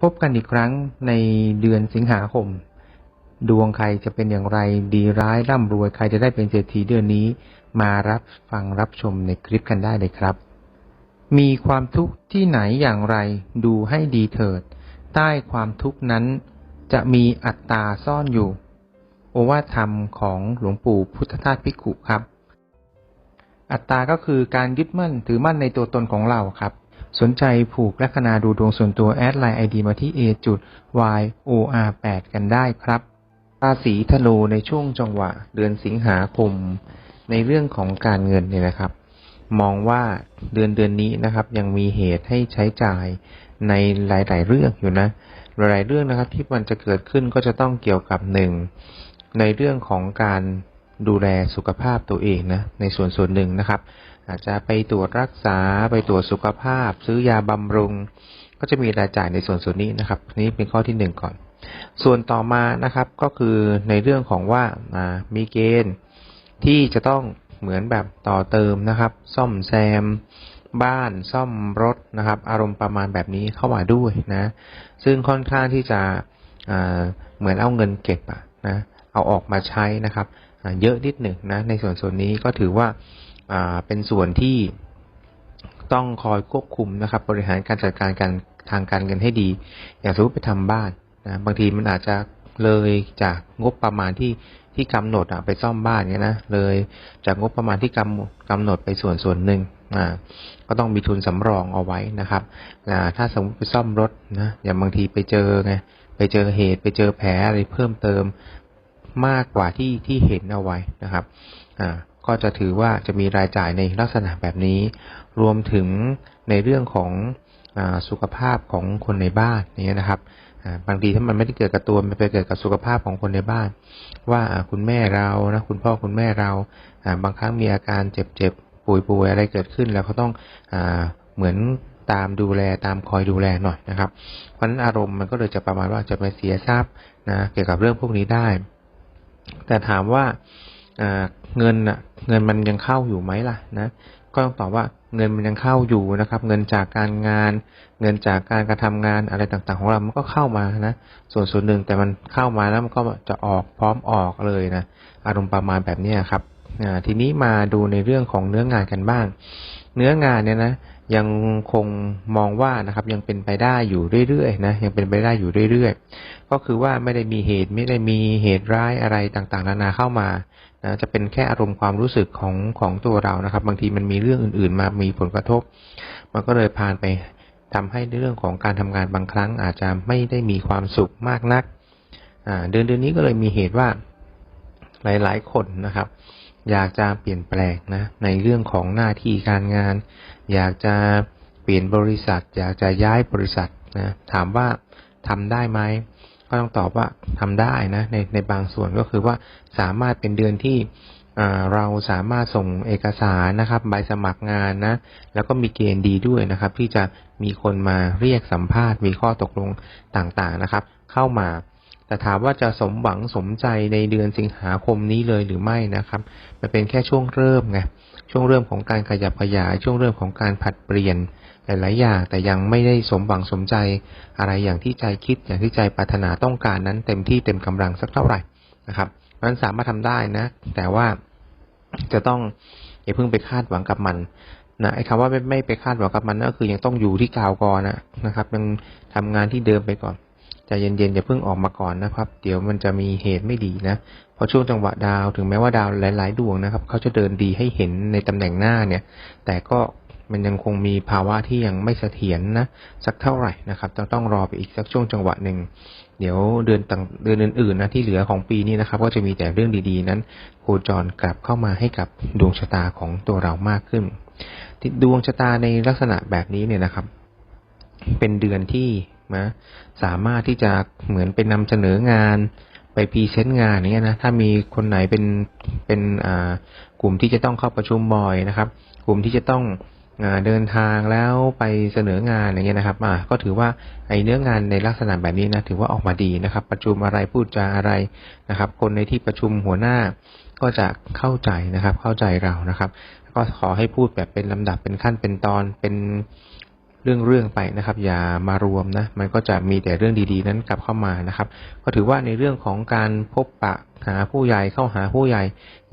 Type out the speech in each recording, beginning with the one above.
พบกันอีกครั้งในเดือนสิงหาคม ดวงใครจะเป็นอย่างไรดีร้ายร่ำรวยใครจะได้เป็นเศรษฐีเดือนนี้ มารับฟังรับชมในคลิปกันได้เลยครับ มีความทุกข์ที่ไหนอย่างไรดูให้ดีเถิด ใต้ความทุกข์นั้น จะมีอัตตาซ่อนอยู่ โอวาทธรรมของหลวงปู่พุทธทาสภิกุครับ อัตตาก็คือการยึดมั่นถือมั่นในตัวตนของเราครับ สนใจผูกลัคนาดูดวงส่วนตัวแอดไลน์ไอดีมาที่ a จุด y o r 8กันได้ครับราศีธนูในช่วงจังหวะ เดือนสิงหาคม ในเรื่องของการเงินเนี่ยนะครับ มองว่าเดือนเดือนนี้นะครับ ยังมีเหตุให้ใช้จ่ายในหลาย ๆ เรื่องอยู่นะ หลายๆเรื่องนะครับ ที่มันจะเกิดขึ้นก็จะต้องเกี่ยวกับหนึ่งในเรื่องของการดูแลสุขภาพตัวเองนะในส่วนส่วนหนึ่งนะครับ อาจจะไปตรวจรักษาไปตรวจสุขภาพ ซื้อยาบำรุง ก็จะมีรายจ่ายในส่วนส่วนนี้นะครับ นี่เป็นข้อที่หนึ่งก่อน ส่วนต่อมานะครับก็คือในเรื่องของว่ามีเกณฑ์ที่จะต้องเหมือนแบบต่อเติมนะครับ ซ่อมแซม บ้านซ่อมรถนะครับ อารมณ์ประมาณแบบนี้เข้ามาด้วยนะ ซึ่งค่อนข้างที่จะเหมือนเอาเงินเก็บอะนะเอาออกมาใช้นะครับเยอะนิดหนึ่งนะในส่วนส่วนนี้ก็ถือว่า เป็นส่วนที่ต้องคอยควบคุมนะครับ บริหารการจัดการการทางการเงินให้ดี อย่างสมมติไปทำบ้านนะบางทีมันอาจจะเลยจากงบประมาณที่ที่กำหนดอะไปซ่อมบ้านเนี้ยนะเลยจากงบประมาณที่กำกำหนดไปส่วนส่วนหนึ่งอ่าก็ต้องมีทุนสำรองเอาไว้นะครับอ่าถ้าสมมติไปซ่อมรถนะอย่างบางทีไปเจอไงไปเจอเหตุไปเจอแผลอะไรเพิ่มเติมมากกว่าที่ที่เห็นเอาไว้นะครับอ่า ก็จะถือว่าจะมีรายจ่ายในลักษณะแบบนี้ รวมถึงในเรื่องของอสุขภาพของคนในบ้านนี้นะครับบางทีถ้ามันไม่ได้เกิดกับตัวมันไปเกิดกับสุขภาพของคนในบ้าน ว่าคุณแม่เรานะคุณพ่อคุณแม่เราบางครั้งมีอาการเจ็บเจ็บป่วยป่วยอะไรเกิดขึ้น แล้วเขาต้องอเหมือนตามดูแลตามคอยดูแลหน่อยนะครับ เพราะนั้นอารมณ์มันก็เลยจะประมาณว่าจะไปเสียทรัพย์นะเกี่ยวกับเรื่องพวกนี้ได้ แต่ถามว่า เงินเงินมันยังเข้าอยู่ไหมล่ะนะก็ต้องตอบว่าเงินมันยังเข้าอยู่นะครับ เงินจากการงาน เงินจากการกระทำงานอะไรต่างๆ ของเรา มันก็เข้ามานะ ส่วนส่วนหนึ่งแต่มันเข้ามาแล้วมันก็จะออกพร้อมออกเลยนะ อารมณ์ประมาณแบบนี้ครับทีนี้มาดูในเรื่องของเนื้องานกันบ้าง เนื้องานเนี่ยนะยังคงมองว่านะครับ ยังเป็นไปได้อยู่เรื่อยๆนะยังเป็นไปได้อยู่เรื่อยๆ ก็คือว่าไม่ได้มีเหตุไม่ได้มีเหตุร้ายอะไรต่างๆ นานาเข้ามา นะจะเป็นแค่อารมณ์ความรู้สึกของของตัวเรานะครับ บางทีมันมีเรื่องอื่น ๆ มามีผลกระทบ มันก็เลยพานไปทำให้เรื่องของการทำงานบางครั้งอาจจะไม่ได้มีความสุขมากนักเดือนเดือนนี้ก็เลยมีเหตุว่าหลาย ๆ คนนะครับ อยากจะเปลี่ยนแปลงนะในเรื่องของหน้าที่การงาน อยากจะเปลี่ยนบริษัท อยากจะย้ายบริษัทนะถามว่าทำได้ไหม ก็ต้องตอบว่าทำได้นะในในบางส่วนก็คือว่าสามารถเป็นเดือนที่เราสามารถส่งเอกสารนะครับใบสมัครงานนะแล้วก็มีเกณฑ์ดีด้วยนะครับ ที่จะมีคนมาเรียกสัมภาษณ์ มีข้อตกลงต่างๆนะครับ เข้ามา แต่ถามว่าจะสมหวังสมใจในเดือนสิงหาคมนี้เลยหรือไม่นะครับมันเป็นแค่ช่วงเริ่มไงช่วงเริ่มของการขยับขยายช่วงเริ่มของการผัดเปลี่ยนหลาย ๆ อย่าง แต่ยังไม่ได้สมหวังสมใจอะไรอย่างที่ใจคิดอย่างที่ใจปรารถนาต้องการนั้นเต็มที่เต็มกำลังสักเท่าไหร่นะครับนั้นสามารถทำได้นะ แต่ว่าจะต้องอย่าเพิ่งไปคาดหวังกับมันนะไอ้คำว่าไม่ไม่ไปคาดหวังกับมันก็คือยังต้องอยู่ที่กาวก่อนนะครับ ยังทำงานที่เดิมไปก่อนใจเย็นๆอย่าเพิ่งออกมาก่อนนะครับ เดี๋ยวมันจะมีเหตุไม่ดีนะพอช่วงจังหวะดาวถึงแม้ว่าดาวหลาย ๆ ดวงนะครับเขาจะเดินดีให้เห็นในตำแหน่งหน้าเนี่ย แต่ก็ มันยังคงมีภาวะที่ยังไม่เสถียรนนะสักเท่าไหร่นะครับต้องต้องรอไปอีกสักช่วงจังหวะหนึ่งเดี๋ยวเดือนต่างเดือนอื่นๆนะที่เหลือของปีนี้นะครับ ก็จะมีแต่เรื่องดีๆ นั้นโคจรกลับเข้ามาให้กับดวงชะตาของตัวเรามากขึ้นดวงชะตาในลักษณะแบบนี้เนี่ยนะครับ เป็นเดือนที่นะสามารถที่จะเหมือนเป็นนำเสนองานไปพรีเซนต์งานเนี้ยนะถ้ามีคนไหนเป็นเป็นอ่ากลุ่มที่จะต้องเข้าประชุมบ่อยนะครับ กลุ่มที่จะต้อง เดินทางแล้วไปเสนองานอย่างเงี้ยนะครับอ่าก็ถือว่าไอ้เนื้องานในลักษณะแบบนี้นะถือว่าออกมาดีนะครับ ประชุมอะไรพูดจาอะไรนะครับ คนในที่ประชุมหัวหน้าก็จะเข้าใจนะครับ เข้าใจเรานะครับ ก็ขอให้พูดแบบเป็นลำดับเป็นขั้นเป็นตอนเป็น เรื่องๆไปนะครับ อย่ามารวมนะ มันก็จะมีแต่เรื่องดีๆ นั้นกลับเข้ามานะครับ ก็ถือว่าในเรื่องของการพบปะหาผู้ใหญ่เข้าหาผู้ใหญ่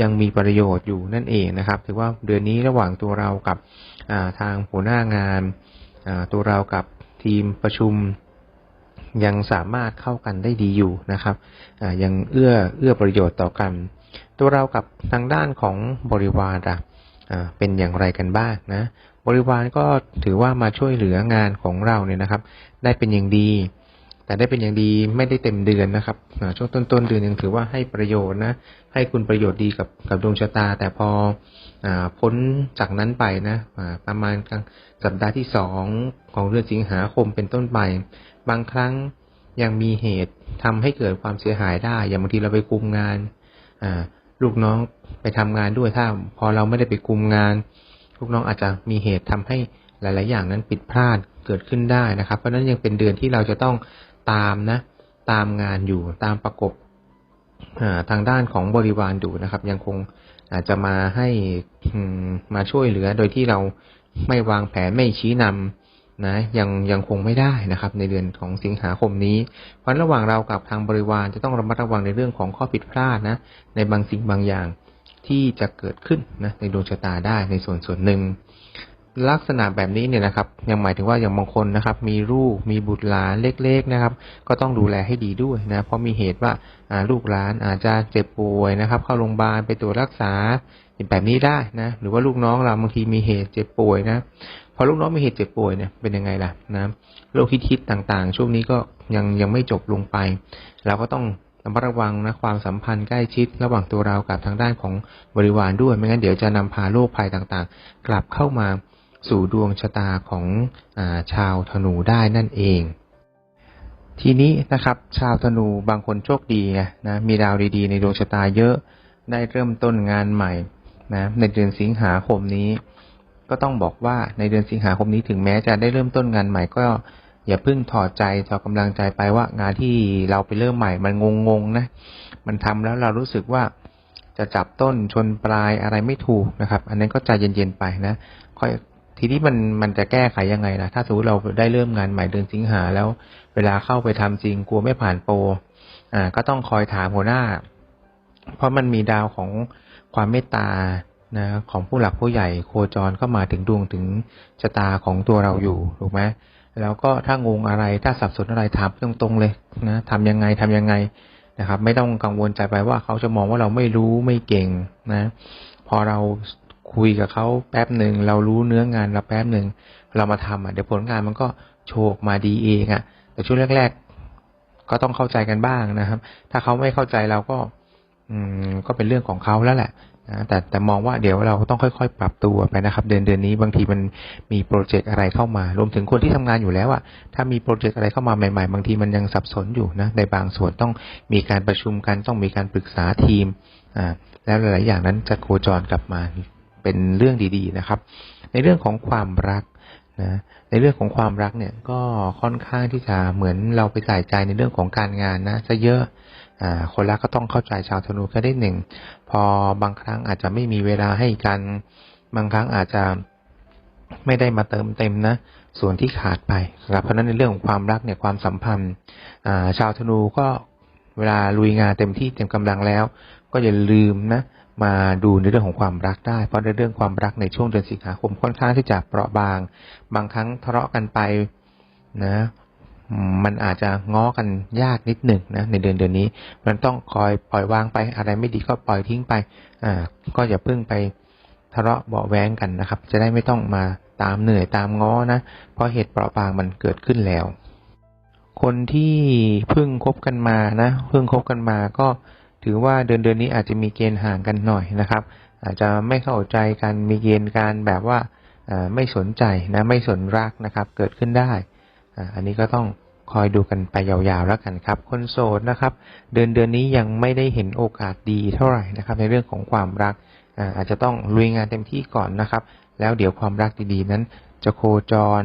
ยังมีประโยชน์อยู่นั่นเองนะครับ ถือว่าเดือนนี้ระหว่างตัวเรากับทางหัวหน้างานตัวเรากับทีมประชุมยังสามารถเข้ากันได้ดีอยู่นะครับยังเอื้อเอื้อประโยชน์ต่อกัน ตัวเรากับทางด้านของบริวารอะ เป็นอย่างไรกันบ้างนะ บริวารก็ถือว่ามาช่วยเหลืองานของเราเนี่ยนะครับ ได้เป็นอย่างดี แต่ได้เป็นอย่างดีไม่ได้เต็มเดือนนะครับช่วงต้นต้นเดือนยังถือว่าให้ประโยชน์นะ ให้คุณประโยชน์ดีกับกับดวงชะตา แต่พออพ้นจากนั้นไปนะประมาณกลางสัปดาห์ที่สองของเดือนสิงหาคมเป็นต้นไป บางครั้งยังมีเหตุทำให้เกิดความเสียหายได้ อย่างบางทีเราไปคุมงานลูกน้อง ไปทำงานด้วยถ้าพอเราไม่ได้ไปคุมงาน ลูกน้องอาจจะมีเหตุทำให้หลาย ๆ อย่างนั้นผิดพลาดเกิดขึ้นได้นะครับ เพราะนั้นยังเป็นเดือนที่เราจะต้องตามนะ ตามงานอยู่ตามประกบทางด้านของบริวารอยู่นะครับ ยังคงอาจจะมาให้มาช่วยเหลือโดยที่เราไม่วางแผนไม่ชี้นำนะยังยังคงไม่ได้นะครับ ในเดือนของสิงหาคมนี้ เพราะระหว่างเรากับทางบริวารจะต้องระมัดระวังในเรื่องของข้อผิดพลาดนะในบางสิ่งบางอย่าง ที่จะเกิดขึ้นนะในดวงชะตาได้ในส่วนส่วนหนึ่ง ลักษณะแบบนี้เนี่ยนะครับ ยังหมายถึงว่าอย่างบางคนนะครับ มีลูกมีบุตรหลานเล็ก ๆนะครับ ก็ต้องดูแลให้ดีด้วยนะ เพราะมีเหตุว่าลูกหลานอาจจะเจ็บป่วยนะครับ เข้าโรงพยาบาลไปตรวจรักษาแบบนี้ได้นะ หรือว่าลูกน้องเราบางทีมีเหตุเจ็บป่วยนะพอลูกน้องมีเหตุเจ็บป่วยเนี่ยเป็นยังไงล่ะนะโรคฮิตๆต่างๆ ช่วงนี้ก็ยังยังไม่จบลงไป เราก็ต้อง ระมัดระวังนะความสัมพันธ์ใกล้ชิดระหว่างตัวเรากับทางด้านของบริวารด้วย ไม่งั้นเดี๋ยวจะนำพาโรคภัยต่างๆ กลับเข้ามาสู่ดวงชะตาของอาชาวธนูได้นั่นเอง ทีนี้นะครับ ชาวธนูบางคนโชคดีนะมีดาวดีๆ ในดวงชะตาเยอะได้เริ่มต้นงานใหม่นะในเดือนสิงหาคมนี้ ก็ต้องบอกว่าในเดือนสิงหาคมนี้ถึงแม้จะได้เริ่มต้นงานใหม่ก็ อย่าเพิ่งถอดใจถอดกำลังใจไปว่างานที่เราไปเริ่มใหม่มันงงๆนะ มันทำแล้วเรารู้สึกว่าจะจับต้นชนปลายอะไรไม่ถูกนะครับ อันนั้นก็ใจเย็นๆไปนะค่อยทีนี้มันมันจะแก้ไขยังไงล่ะ ถ้าสมมติเราได้เริ่มงานใหม่เดือนสิงหาแล้ว เวลาเข้าไปทำจริงกลัวไม่ผ่านโปรอ่า ก็ต้องคอยถามหัวหน้า เพราะมันมีดาวของความเมตตานะของผู้หลักผู้ใหญ่โคจรเข้ามาถึงดวงถึงชะตาของตัวเราอยู่ถูกไหม แล้วก็ถ้างงอะไรถ้าสับสนอะไรถามตรงๆเลยนะทำยังไงทำยังไงนะครับ ไม่ต้องกังวลใจไปว่าเขาจะมองว่าเราไม่รู้ไม่เก่งนะ พอเราคุยกับเขาแป๊บหนึ่งเรารู้เนื้องานเราแป๊บหนึ่งเรามาทำอะเดี๋ยวผลงานมันก็โชกมาดีเองอะ แต่ช่วงแรก ๆ ก็ต้องเข้าใจกันบ้างนะครับ ถ้าเขาไม่เข้าใจเราก็ อืมก็เป็นเรื่องของเขาแล้วแหละ นะแต่แต่มองว่าเดี๋ยวเราต้องค่อยๆ ปรับตัวไปนะครับ เดือนเดือนนี้บางทีมันมีโปรเจกต์อะไรเข้ามารวมถึงคนที่ทำงานอยู่แล้วอะถ้ามีโปรเจกต์อะไรเข้ามาใหม่ๆ บางทีมันยังสับสนอยู่นะในบางส่วนต้องมีการประชุมกันต้องมีการปรึกษาทีมอ่าแล้วหลายๆอย่างนั้นจะโคจรกลับมาเป็นเรื่องดีๆนะครับ ในเรื่องของความรักนะในเรื่องของความรักเนี่ยก็ค่อนข้างที่จะเหมือนเราไปใส่ใจในเรื่องของการงานนะจะเยอะ คนรักก็ต้องเข้าใจชาวธนูแค่ได้หนึ่ง พอบางครั้งอาจจะไม่มีเวลาให้กัน บางครั้งอาจจะไม่ได้มาเติมเต็มนะ ส่วนที่ขาดไปครับเพราะนั้นในเรื่องของความรักเนี่ยความสัมพันธ์ชาวธนูก็เวลาลุยงานเต็มที่เต็มกำลังแล้ว ก็อย่าลืมนะมาดูในเรื่องของความรักได้ เพราะในเรื่องความรักในช่วงเดือนสิงหาคมค่อนข้างที่จะเปราะบาง บางครั้งทะเลาะกันไปนะ มันอาจจะง้อกันยากนิดหนึ่งนะในเดือนเดือนนี้ มันต้องคอยปล่อยวางไปอะไรไม่ดีก็ปล่อยทิ้งไปอ่าก็อย่าเพิ่งไปทะเลาะเบาแวงกันนะครับ จะได้ไม่ต้องมาตามเหนื่อยตามง้อนะ เพราะเหตุเปราะบางมันเกิดขึ้นแล้ว คนที่เพิ่งคบกันมานะเพิ่งคบกันมาก็ถือว่าเดือนเดือนนี้อาจจะมีเกณฑ์ห่างกันหน่อยนะครับ อาจจะไม่เข้าใจกันมีเกณฑ์การแบบว่าไม่สนใจนะไม่สนรักนะครับ เกิดขึ้นได้ อันนี้ก็ต้องคอยดูกันไปยาวๆแล้วกันครับ คนโสดนะครับ เดือนเดือนนี้ยังไม่ได้เห็นโอกาสดีเท่าไหร่นะครับ ในเรื่องของความรักอาจจะต้องลุยงานเต็มที่ก่อนนะครับ แล้วเดี๋ยวความรักดีๆนั้น จะโคจร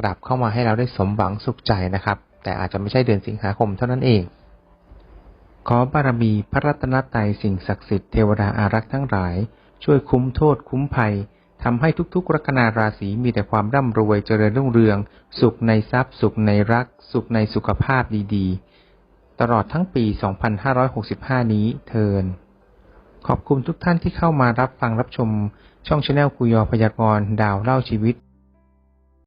กลับเข้ามาให้เราได้สมหวังสุขใจนะครับ แต่อาจจะไม่ใช่เดือนสิงหาคมเท่านั้นเอง ขอบารมีพระรัตนตรัยสิ่งศักดิ์สิทธิ์เทวดาอารักษ์ทั้งหลาย ช่วยคุ้มโทษคุ้มภัย ทำให้ทุกๆ ลัคนาราศีมีแต่ความร่ำรวยเจริญรุ่งเรือง สุขในทรัพย์ สุขในรัก สุขในสุขภาพดีๆ ตลอดทั้งปี 2565 นี้เทินขอบคุณทุกท่านที่เข้ามารับฟังรับชมช่องชาแนลคุยอพยากรณ์ดาวเล่าชีวิต